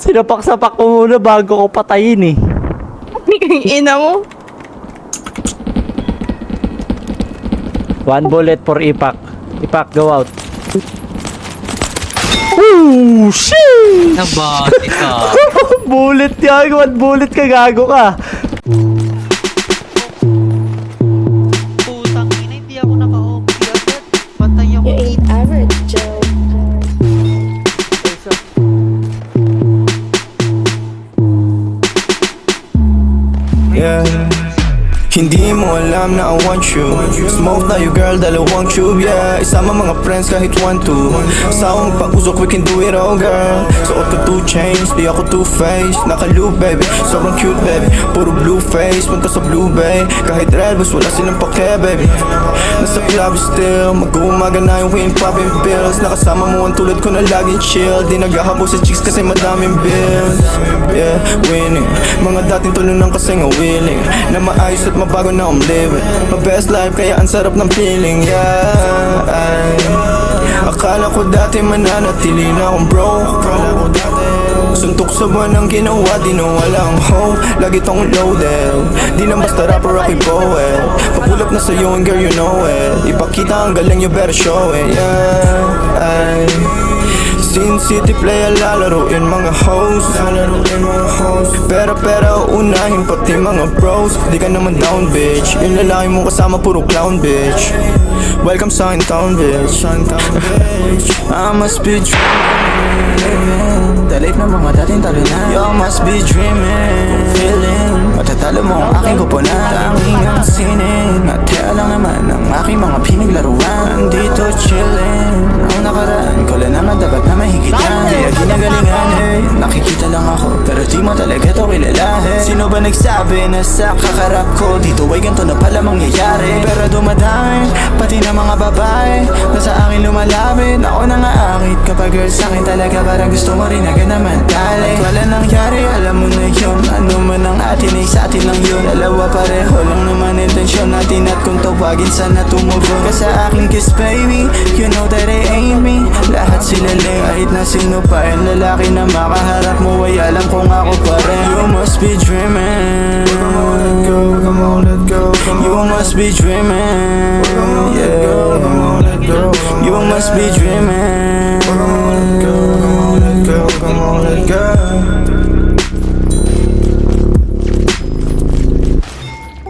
Sinapak-sapak ko muna bago ko patayin eh. Ang ina mo. One bullet for Ipak. Ipak, go out. Ooh, shit! Nabati ka. bullet yan, one bullet ka, gago ka. Putang Yeah hindi mo alam na I want you. Smoke tayo girl, dalawang tube Yeah, isama mga friends kahit one two. Sa pag-usok, we can do it all girl. Suot ko two chains, di ako two-faced. Naka-loop baby, sobrang cute baby. Puro blue face, punta sa blue bay Kahit red bus, wala silang pake baby Nasa club still, mag-uumaga na yung wind popping pills Nakasama mo ang tulad ko na laging chill. Di naghahabol sa chicks kasi madaming bills. Yeah, winning. Mga dating tulunang kasi nga willing Na maayos at mabago na I'm living. My best life kaya ang sarap ng feeling. Yeah, ay. Akala ko dati mananatili na akong broke. Akala ko dati sa buwan ang ginawa, di na walang hope. Lagi tong loaded. Di lang basta rapper ako'y poet Papulap na sa'yo and girl you know it. Ipakita ang galing you better show it Yeah, ay. Sin City play lalaroin mga hoes. Lalaroin mga hoes Pera pera unahin pati mga bros. Di ka naman down bitch. Yung lalaki mo kasama puro clown bitch. Welcome sa akin town bitch. I must be dreaming. Dalip ng mga dating talo na. You must be dreaming. Feeling. Matatalo mo ang aking kupunan Tanging ang sining At lang naman ang aking mga pinaglaruan. Andito chilling. Ang nakaraan ko lang naman dapat na mahigitan nagsabi na sa kakarap ko Dito ay ganito na pala mangyayari. Pero dumadami pati na mga babae Na sa akin lumalapit. Ako nang aakit kapag girl sa akin talaga Parang gusto mo rin agad naman dali Wala nangyari alam mo na yun. Ano man ang atin ay sa atin lang yun. Dalawa pareho lang naman intensyon natin At kung tawagin sana tumugon. Ka sa akin kiss baby You know that it ain't me. Lahat sila lame Kahit na sino pa. Yung lalaki na makaharap mo Ay alam kong ako pa rin. You must be dreaming must be dreaming. Yeah, go, you must be dreaming. Come on, let go.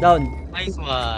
Down. Nice one.